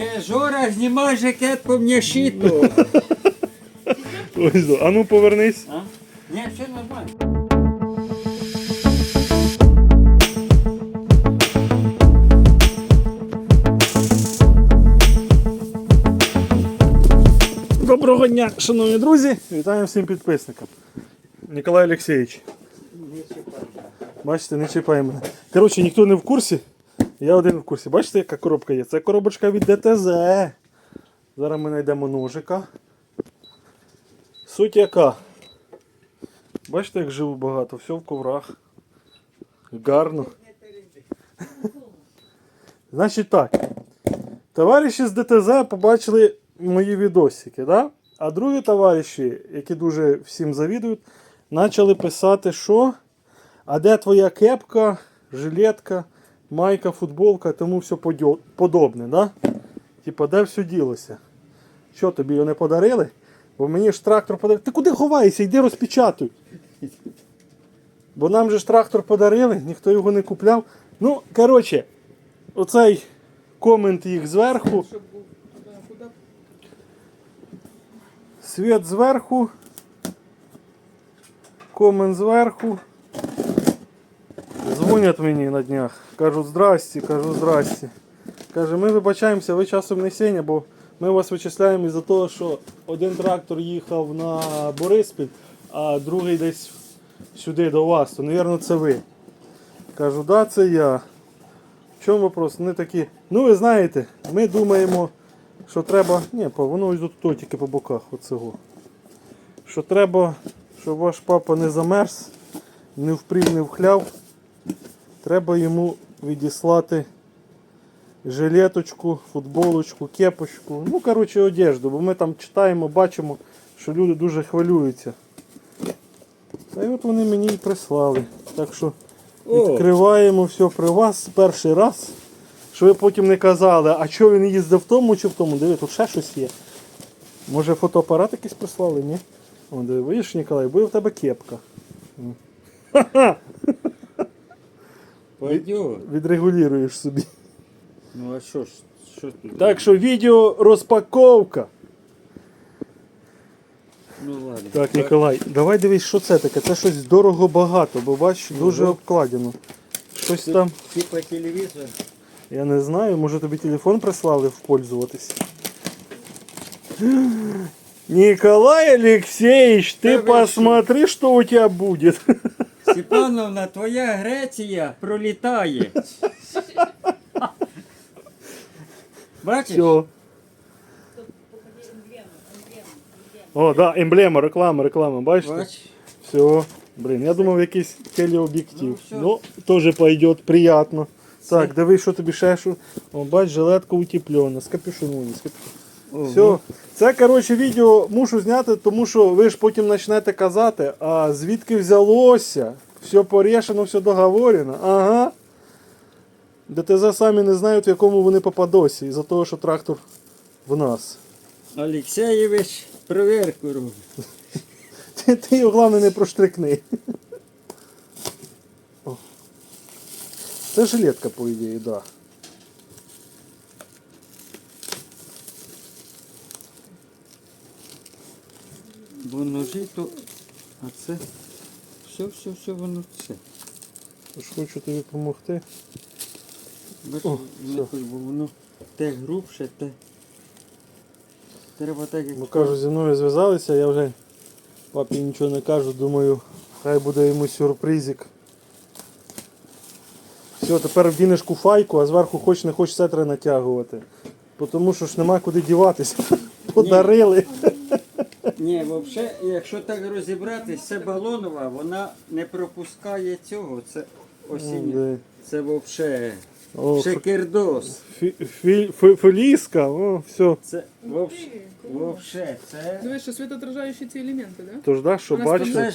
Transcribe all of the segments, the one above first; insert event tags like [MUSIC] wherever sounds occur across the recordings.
Це Жора знімає жакет по м'яшіту. Ось, а ну повернись. А? Ні, все нормально. Доброго дня, шановні друзі! Вітаю всім підписникам. Ніколай Олексійович. Бачите, не чіпай мене. Коротше, ніхто не в курсі. Я один в курсі. Бачите, яка коробка є? Це коробочка від ДТЗ. Зараз ми знайдемо ножика. Суть яка? Бачите, як живу багато, все в коврах. Гарно. [LAUGHS] Значить так. Товариші з ДТЗ побачили мої відосики, да? а другі товариші, які дуже всім завідують, почали писати, що а де твоя кепка, жилетка, майка, футболка, тому все подобне. Да? Типа, де все ділося? Що тобі його не подарили? Бо мені ж трактор подарили. Ти куди ховаєшся? Йди розпечатуй. Бо нам же ж трактор подарили, ніхто його не купляв. Ну, коротше, оцей комент їх зверху. Світ зверху. Комент зверху. Дзвонять мені на днях. Кажуть, здрасті, кажу, здрасті. Каже, ми вибачаємося, ви часом не сіня, бо ми вас вичисляємо із-за того, що один трактор їхав на Бориспіль, а другий десь сюди до вас, то, мабуть, це ви. Кажу, да, це я. В чому вопрос? Вони такі. Ну, ви знаєте, ми думаємо, що треба. Ні, воно ось тут тільки по боках оцього. Що треба, щоб ваш папа не замерз, не впрів, не вхляв. Треба йому відіслати жилеточку, футболочку, кепочку. Ну, коротше, одежду, бо ми там читаємо, бачимо, що люди дуже хвилюються. Та й от вони мені і прислали. Так що відкриваємо все при вас перший раз. Що ви потім не казали, а що він їздив в тому чи в тому? Диви, тут ще щось є. Може фотоапарат якийсь прислали, ні? О, диви, видиш, Ніколай, буде в тебе кепка. [LAUGHS] Ха-ха! Пойдет. Відрегулюєш собі. Ну а що ж, що тут? Так що відео розпаковка. Ну ладно. Так, Ніколай, давай дивись, що це таке. Це щось дорого багато, бо бач, дуже Ого. обкладено. Щось там, Типа телевізор. я не знаю, може тобі телефон прислали впользуватись. Николай Алексеевич, Да ты вы посмотри, что у тебя будет. Степановна, твоя Греція пролітає. Бачиш? Все. О, да, емблема, реклама, реклама, бачите? Бач. Все. Блин, я думав якийсь телеоб'єктив. Ну. Ну, теж пойдет, приятно. Так, дивись, що тобі ще що. О, бач, жилетка утеплена, з капюшоном. З капюшоном. Все. Це, коротше, відео мушу зняти, тому що ви ж потім почнете казати, а звідки взялося, все порішено, все договорено. Ага. ДТЗ самі не знають, в якому вони попадосі, із-за того, що трактор в нас. Олексєєвич перевірку робить. [LAUGHS] Ти, ти його головне не проштрикни. О. Це жилетка, по ідеї, так. Да. Бо ножі то. А це. Все, все, все, воно це. Тож хочу тобі допомогти. О, не хоч, бо воно те грубше, те. Треба так, як Бо кажу, зі мною зв'язалися, я вже папі нічого не кажу, думаю, хай буде йому сюрпризик. Все, тепер вдінеш куфайку, а зверху хоч не хоч сетри натягувати. Бо Тому що ж нема куди діватися. [LAUGHS] Подарили. Ні, взагалі, якщо так розібратись, це балонова, вона не пропускає цього. Це осіння. Це взагалі шекердос. Феліска, о, все. Це взагалі, це. Дивись, що світоотражаючі ці елементи, да? Тож да, що бачите?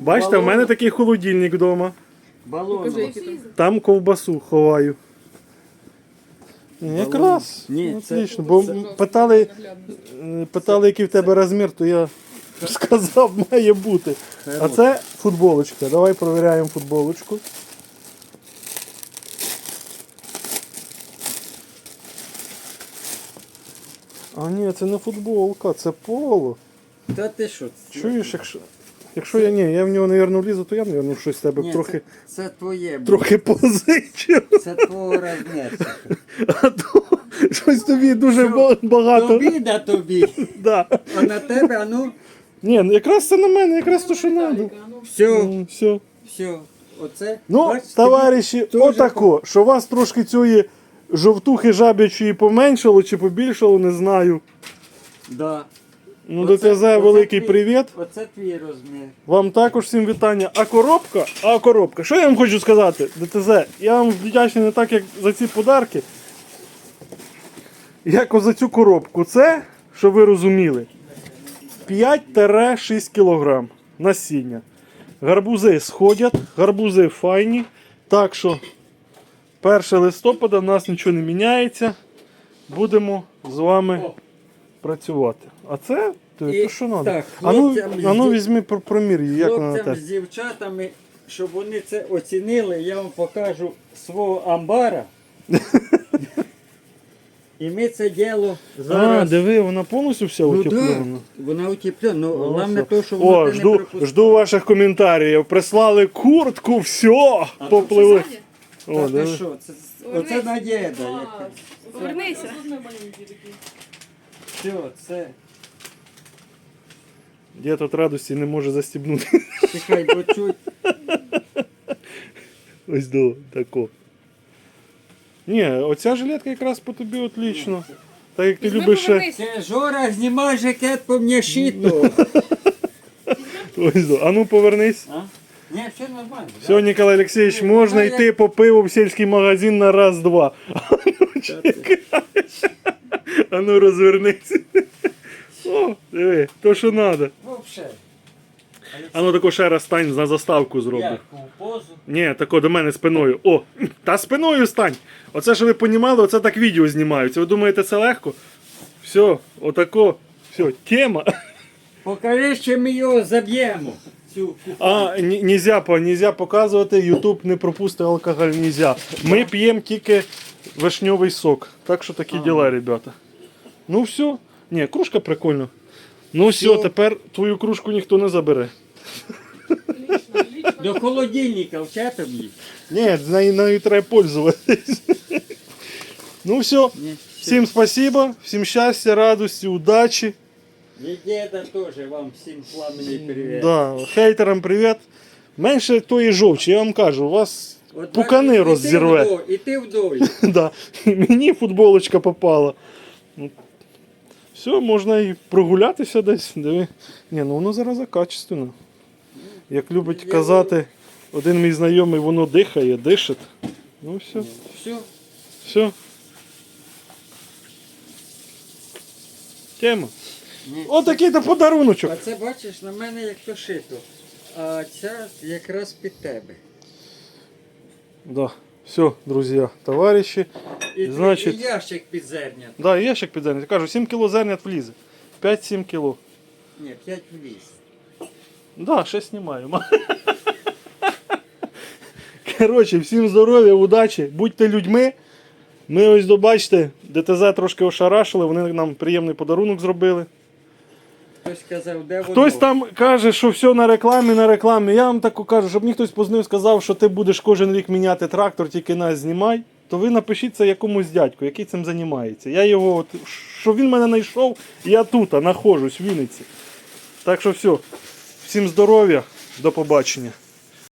Бачите, в мене такий холодильник вдома. там. Там ковбасу ховаю. Ні, Якраз. Ні, Ну, це- Отлично. Бо Це питали, е, питали, який в тебе розмір, то я [LAUGHS] сказав, має бути. А це футболочка. Давай провіряємо футболочку. А ні, це не футболка, це поло. Та ти що? це- Чуєш, якщо. Якщо я ні, я в нього, мабуть, влізу, то я, мабуть, щось з тебе Ні, трохи, це, це твоє. буде. трохи позичив. Це твого розміру. А то щось тобі дуже ба- багато. Тобі да тобі. Да. А на тебе, а ну, Ні, ну якраз це на мене, якраз то, що ну, все, Все. все. Оце. Ну, бачиш, товариші, отако, що вас трошки цієї жовтухи жабячої поменшало чи побільшало, не знаю. Да. Ну, ДТЗ оце великий твій- привіт. Оце твій розмір. Вам також всім вітання. А коробка? А коробка. Що я вам хочу сказати, ДТЗ? Я вам вдячний не так, як за ці подарки. Як за цю коробку. Це, щоб ви розуміли, 5-6 кг насіння. Гарбузи сходять, гарбузи файні. Так що 1 листопада в нас нічого не міняється. Будемо з вами О. працювати. А це то, І то що треба? так, А ну, хлопцям а ну зді- візьми про- промір її, як вона на Хлопцям те. з дівчатами, щоб вони це оцінили, я вам покажу свого амбара. [LAUGHS] І ми це діло А, зараз. диви, вона повністю вся ну, да, утеплена. вона утеплена. Ну, головне то, що воно О, не жду, пропускає. жду ваших коментарів. Прислали куртку, все, попливли. Сзади? О, Та ти диви. що, це, оце надєда. Класс. яка. Повернися. Все, це. Дід от радості не може застібнути. Чекай, бо чуть. Ось до тако. Ні, оця жилетка якраз по тобі отлично. Так як ти Візьми, любиш ще. повернися. Це Жора, знімай жакет по мені щиту. Ось до. А ну повернись. А? Ні, все нормально. Все, Ніколай Олексійович, Ну, можна ну, йти по пиву в сільський магазин на раз-два. Да, ти- [LAUGHS] А ну розвернись. О, диви, то що треба. Вообще. А ну тако ще раз стань на заставку зроби. Яку позу. Ні, тако до мене спиною. О, [LAUGHS] та спиною стань. Оце, що ви понімали, оце так відео знімаються. Ви думаєте, це легко? Все, отако. Все, тема. [LAUGHS] Покажи, що ми його заб'ємо. Цю А, ні- нельзя, по- нельзя показувати, Ютуб не пропустить алкоголь, нельзя. Ми п'ємо тільки вишньовий сок. Так що такі діла, ребята. Ну все. Ні, кружка прикольна. Ну все, Всьо. тепер твою кружку ніхто не забере. До холодильника вчати мені. Ні, з нею, нею треба пользуватись. Ну все. Ні. Всім спасибо, всім щастя, радості, удачі. І діда теж вам всім пламенний привіт. Да, хейтерам привіт. Менше тої жовчі, я вам кажу, у вас От пукани бачиш, роззірве. І ти вдоль, і ти вдоль. [LAUGHS] Да. І мені футболочка попала. Ну, Все, можна і прогулятися десь. Диви. Ні, ну воно зараз качественно. Як любить Я- казати один мій знайомий, воно дихає, дишить. Ну все, Все. все. Тема. Ні. Отакий то подаруночок. А це бачиш на мене як то шито. А ця якраз під тебе. Да. Все, друзі, товариші. І, Значить- і ящик під зерня. Да, ящик під зернят. Кажу, 7 кіло зернят влізе. 5-7 кіло. Ні, 5 вліз. Да, ще знімаємо. [LAUGHS] Коротше, всім здоров'я, удачі, будьте людьми. Ми ось добачте, ДТЗ трошки ошарашили, вони нам приємний подарунок зробили. Хтось казав, де воно. Там каже, що все на рекламі, на рекламі. Я вам так кажу, щоб мені хтось познив, сказав, що ти будеш кожен рік міняти трактор, тільки нас знімай. То ви напишіть це якомусь дядьку, який цим займається. Я його, от, що він мене знайшов, я тут, а, знаходжусь в Вінниці. Так що все. Всім здоров'я, до побачення.